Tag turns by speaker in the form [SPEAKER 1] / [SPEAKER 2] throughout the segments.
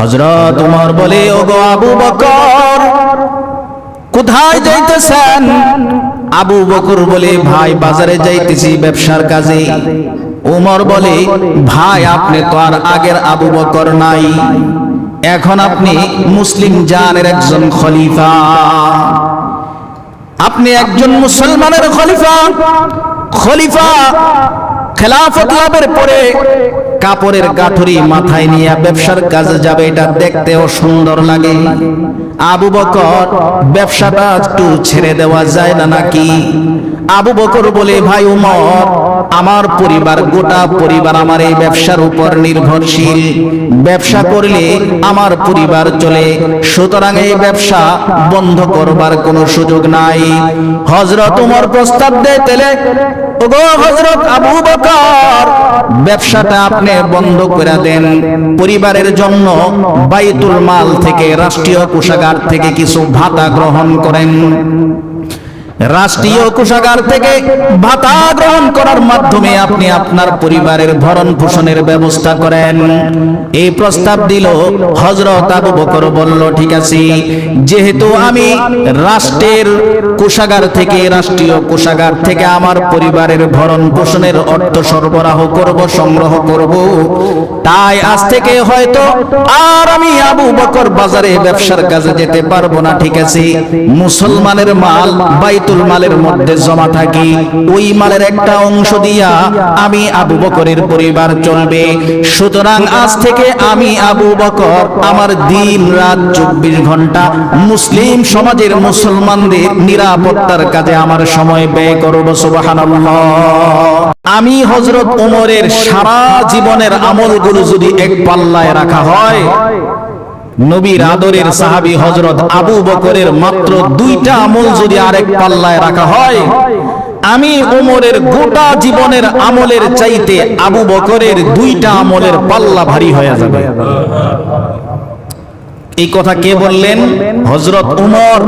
[SPEAKER 1] হজরত উমর বলে, ওগো আবু বকর, কোথায় যাইতেছেন? আবু বকর বলে, ভাই, বাজারে যাইতেছি ব্যবসার কাজে। উমর বলে, ভাই, আপনি তো আর আগের আবু বকর নাই। এখন আপনি মুসলিম জানের একজন খলিফা। আপনি একজন মুসলমানের খলিফা। খলিফা খেলাফত লাভের পরে কাপড়ের গাঠুরি মাথায় নিয়ে ব্যবসার কাজে যাবে এটা দেখতেও সুন্দর লাগে। আবু বকর ব্যবসাটা একটু ছেড়ে দেওয়া যায় না নাকি? আবু বকর বলে ভাই উমর আমার পরিবার গোটা পরিবার আমার এই ব্যবসার উপর নির্ভরশীল। ব্যবসা করলে আমার পরিবার চলে। সুতরাং এই ব্যবসা বন্ধ করবার কোনো সুযোগ নাই। হজরত উমর প্রস্তাব দেয় তেলে ওগো ব্যবসাটা আপনি বন্ধ করে দেন। পরিবারের জন্য বাইতুল মাল থেকে, রাষ্ট্রীয় কোষাগার থেকে কিছু ভাতা গ্রহণ করেন। রাষ্ট্রীয় কোষাগার থেকে ভাতা গ্রহণ করার মাধ্যমে আপনি আপনার পরিবারের ভরণ পোষণের ব্যবস্থা করেন। এই প্রস্তাব দিল হজরত আবু বকর, বলল, ঠিক আছে, যেহেতু আমি রাষ্ট্রের কোষাগার থেকে, রাষ্ট্রীয় কোষাগার থেকে আমার পরিবারের ভরণ পোষণের অর্থ সরবরাহ করব, সংগ্রহ করব, তাই আজ থেকে হয়তো আর আমি আবু বকর বাজারে ব্যবসার কাজে যেতে পারব না। ঠিক আছে, মুসলমানের মাল বাইতুল মালের মধ্যে জমা থাকি, ওই মালের একটা অংশ দিয়া আমি আবু বকরের পরিবার চলবে। সুতরাং আজ থেকে আমি আবু বকর, আমার দিন রাত চব্বিশ ঘণ্টা মুসলিম সমাজের মুসলমানদের নিরাপত্তার কাজে আমার সময় ব্যয় করব, সুবহানাল্লাহ। আমি হজরত ওমরের সারা জীবনের আমলগুলো যদি এক পাল্লায় রাখা হয় নবীর আদরের সাহাবি হজরত আবু বকরের মাত্র দুইটা আমল যদি আরেক পাল্লায় রাখা হয়, আমি উমরের গোটা জীবনের আমলের চাইতে আবু বকরের দুইটা আমলের পাল্লা ভারী হয়ে যাবে। এই কথা কে বললেন? হজরত উমর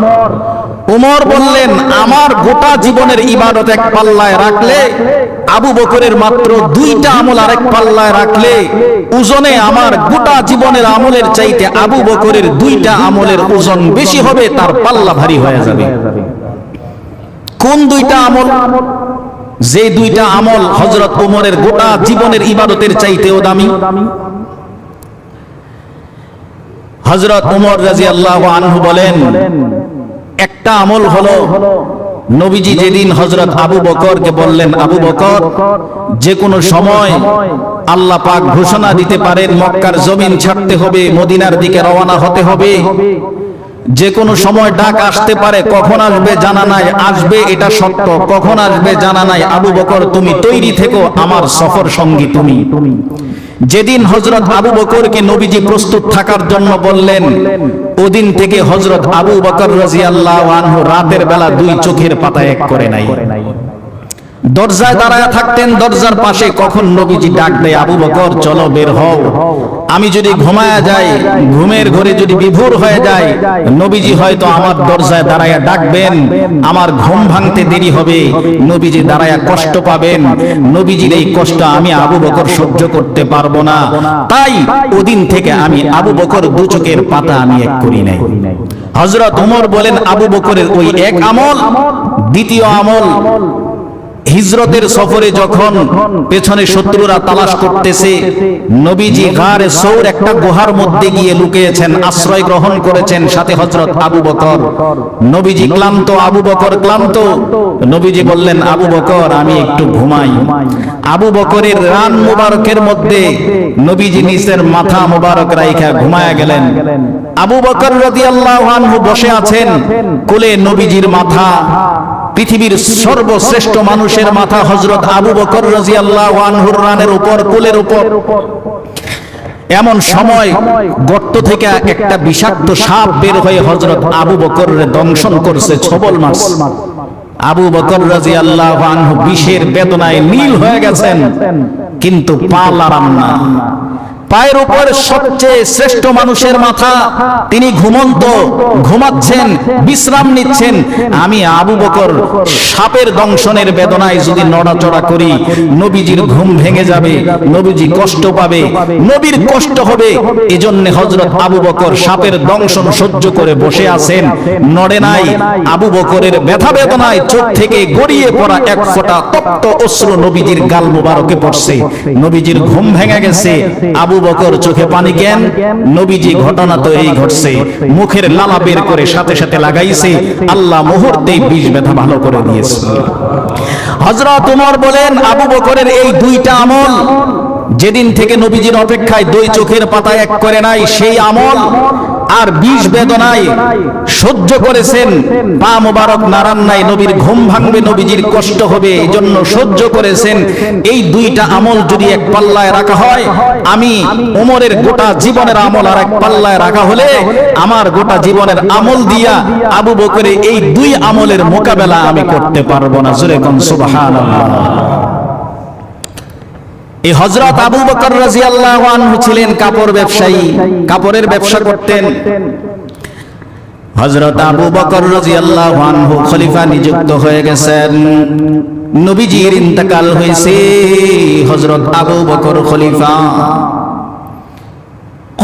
[SPEAKER 1] উমর বললেন, আমার গোটা জীবনের ইবাদত এক পাল্লায় রাখলে, আবু বকরের মাত্র দুইটা আমল আরেক পাল্লায় রাখলে, ওজনে আমার গোটা জীবনের আমলের চাইতে আবু বকরের দুইটা আমলের ওজন বেশি হবে, তার পাল্লা ভারী হয়ে যাবে। কোন দুইটা আমল? যে দুইটা আমল হজরত উমরের গোটা জীবনের ইবাদতের চাইতেও দামি। হজরত উমর রাজি আল্লাহ আনহু বলেন একটা আমল হলো, নবীজি যেদিন হজরত আবু বকরকে বললেন, আবু বকর যে কোনো সময় আল্লাহ পাক ঘোষণা দিতে পারেন, মক্কার জমিন ছাড়তে হবে, মদিনার দিকে রওনা হতে হবে। যে কোনো সময় ডাক আসতে পারে, কখন আসবে জানা নাই, আসবে এটা সত্য, কখন আসবে জানা নাই, আবু বকর, তুমি তৈরি থেকো, আমার সফর সঙ্গী তুমি। যেদিন হজরত আবু বকরকে নবীজি প্রস্তুত থাকার জন্য বললেন, ওদিন থেকে হজরত আবু বকর রাজিয়াল্লাহ আনহু রাতের বেলা দুই চোখের পাতা এক করে নাই। দরজায় দাঁড়ায় থাকতেন, দরজার পাশে কখন নবীজি ডাক দেয়, আবু বকর, চলো বের হও। আমি যদি ঘুমায়া যাই, ঘুমের ঘরে যদি বিভোর হয়ে যায় নবীজি হয়তো আমার দরজায় দাঁড়ায় ডাকবেন। আমার ঘুম ভাঙতে দেরি হবে, নবীজি দাঁড়ায় কষ্ট পাবেন। নবীজির এই কষ্ট আমি আবু বকর সহ্য করতে পারব না। তাই ওদিন থেকে আমি আবু বকর দু চোখের পাতা আমি এক করি নাই। হজরত উমর বলেন, আবু বকরের ওই এক আমল, দ্বিতীয় আমল হিজরতের সফরে যখন পেছনে শত্রুরা তালাশ করতেছে, নবীজি গারে সৌর একটা গুহার মধ্যে গিয়ে লুকিয়েছেন, আশ্রয় গ্রহণ করেছেন সাথে হজরত আবু বকর। নবীজি ক্লান্ত, আবু বকর ক্লান্ত। নবীজি বললেন, আবু বকর, আমি একটু ঘুমাই। আবু বকরের রান মুবারকের মধ্যে নবীজি নিচের মাথা মুবারক রাইখা ঘুমায়া গেলেন। আবু বকর রাদিয়াল্লাহু আনহু বসে আছেন, কোলে নবীজির মাথা। পৃথিবীর সর্বশ্রেষ্ঠ মানুষের মাথা হজরত আবু বকর আনহুর রানের উপর, কোলের উপর। এমন সময় গর্ত থেকে একটা বিষাক্ত সাপ বের হয়ে হজরত আবু বকর দংশন করছে, ছবল মাস আবু বকর রাজি আল্লাহ বিষের বেদনায় নীল হয়ে গেছেন, কিন্তু পা না। পায়ের উপর সবচেয়ে শ্রেষ্ঠ মানুষের মাথা তিনি ঘুমন্ত ঘুমাচ্ছেন বিশ্রাম নিচ্ছেন। আমি আবু বকর সাপের দংশনের বেদনায় যদি নড়াচড়া করি নবীজির ঘুম ভেঙে যাবে নবীজি কষ্ট পাবে নবীর কষ্ট হবে। এজন্য হজরত আবু বকর সাপের দংশন সহ্য করে বসে আছেন নড়ে নাই। আবু বকরের ব্যথা বেদনায় চোখ থেকে গড়িয়ে পড়া এক ফোঁটা তপ্ত অশ্রু নবীজির গাল মুবারকে পড়ছে। নবীজির ঘুম ভেঙে গেছে। আবু বকর চোখে পানি কেন? নবীজি ঘটনা তো এই ঘটছে। মুখের লালা বের করে সাথে সাথে লাগাইছে। আল্লাহ মুহূর্তেই বিষ ব্যথা ভালো করে দিয়েছে। হযরত উমর বলেন, আবু বকরের এই দুইটা আমল যেদিন থেকে নবীজির অপেক্ষায় দুই চোখের পাতা এক করে নাই, সেই আমল আর বিষ বেদনায় সহ্য করেছেন পা মোবারক নারান নাই নবীর ঘুম ভাঙবে নবীজির কষ্ট হবে এই জন্য সহ্য করেছেন। এই দুইটা আমল যদি এক পাল্লায় রাখা হয় আমি ওমরের গোটা জীবনের আমল আর এক পাল্লায় রাখা হলে আমার গোটা জীবনের আমল দিয়া আবু বকরে এই দুই আমলের মোকাবেলা আমি করতে পারব না। জোরে কোন সুবহানাল্লাহ। এই হজরত আবু বকর রাজিয়াল্লাহু আনহু ছিলেন কাপড় ব্যবসায়ী। কাপড়ের ব্যবসা করতেন। হজরত আবু বকর রাজিয়াল্লাহু আনহু খলিফা নিযুক্ত হয়ে গেছেন। নবীজির ইন্তেকাল হয়েছে হজরত আবু বকর খলিফা।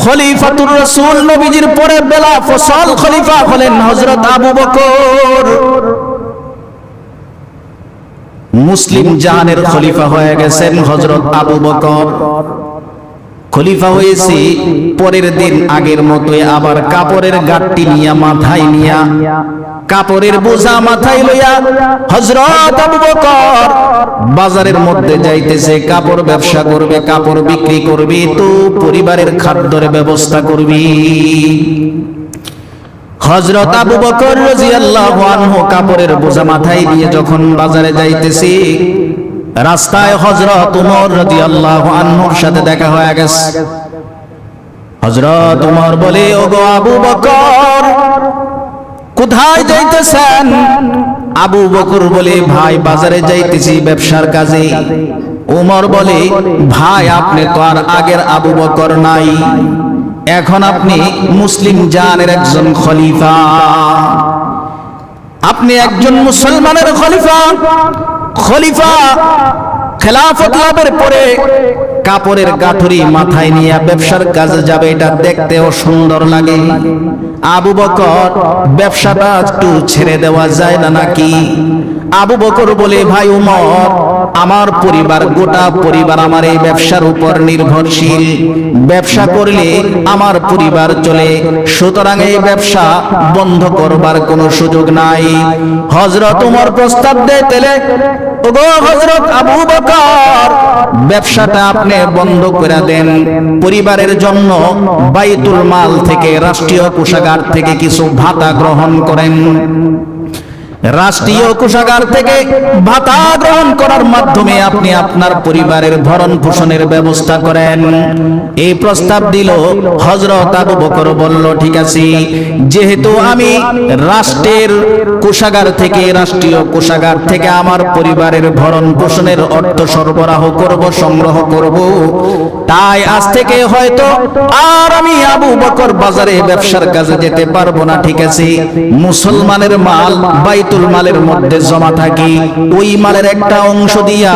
[SPEAKER 1] খলিফাতুর রাসূল নবীজির পরে বেলা ফসল খলিফা হলেন হজরত আবু বকর। মুসলিম জাহানের খলিফা হয়ে গেছেন হজরত আবু বকর। খলিফা হয়েছে পরের দিন আগের মতোই আবার কাপড়ের গাঠটি নিয়া, মাথায় নিয়া, কাপড়ের বোঝা মাথায় লইয়া হজরত আবু বকর বাজারের মধ্যে যাইতেছে, কাপড় ব্যবসা করবে, কাপড় বিক্রি করবে, তো পরিবারের খাদ্যের ব্যবস্থা করবি। হজরত আবু বকর রাদিয়াল্লাহু আনহু কাপড়ের বোঝা মাথায় দিয়ে যখন বাজারে যাইতেছি, রাস্তায় হজরত উমর রাদিয়াল্লাহু আনহুর সাথে দেখা হয়ে গেছে। হজরত উমর বলে, ওগো আবু বকর, কোথায় যাইতেছেন? আবু বকর বলে, ভাই, বাজারে যাইতেছি, ব্যবসার কাজে। উমর বলে, ভাই, আপনি তো আর আগের আবু বকর নাই। এখন আপনি মুসলিম জানের একজন খলিফা। আপনি একজন মুসলমানের খলিফা। খলিফা খেলাফত লাভের পরে কাপড়ের গাঠুরি মাথায় নিয়ে ব্যবসার কাজে যাবে, এটা দেখতেও সুন্দর লাগে। আবু বকর ব্যবসাটা একটু ছেড়ে দেওয়া যায় না নাকি? আবু বকর বলে, ভাই উমর, আমার পরিবার, গোটা পরিবার আমার এই ব্যবসার উপর নির্ভরশীল। ব্যবসা করলে আমার পরিবার চলে, সুতরাং এই ব্যবসা বন্ধ করবার কোনো সুযোগ নাই। হজরত উমর প্রস্তাব দেয় তেলে ওগো হজরত আবু বকর, ব্যবসাটা আপনি বন্ধ করে দেন। পরিবারের জন্য বাইতুল মাল থেকে, রাষ্ট্রীয় কোষাগার থেকে কিছু ভাতা গ্রহণ করেন। রাষ্ট্রীয় কোষাগার থেকে ভাতা গ্রহণ করার মাধ্যমে আপনি আপনার পরিবারের ভরণ পোষণের ব্যবস্থা করেন। এই প্রস্তাব দিল হজরত আবু বকর, বলল, ঠিক আছে, যেহেতু আমি রাষ্ট্রের কোষাগার থেকে, রাষ্ট্রীয় কোষাগার থেকে আমার পরিবারের ভরণ পোষণের অর্থ সরবরাহ করব, সংগ্রহ করব, তাই আজ থেকে হয়তো আর আমি আবু বকর বাজারে ব্যবসার কাজে যেতে পারব না, ঠিক আছে। মুসলমানের মাল বাইতুল মালের মধ্যে জমা থাকি, ওই মালের একটা অংশ দিয়া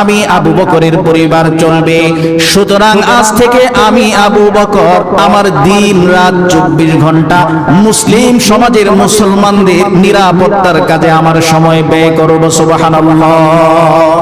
[SPEAKER 1] আমি আবু বকরের পরিবার চলবে। সুতরাং আজ থেকে আমি আবু বকর, আমার দিন রাত চব্বিশ ঘণ্টা মুসলিম সমাজের মুসলমানদের নিরাপত্তার কাজে আমার সময় ব্যয় করব, সুবহানাল্লাহ।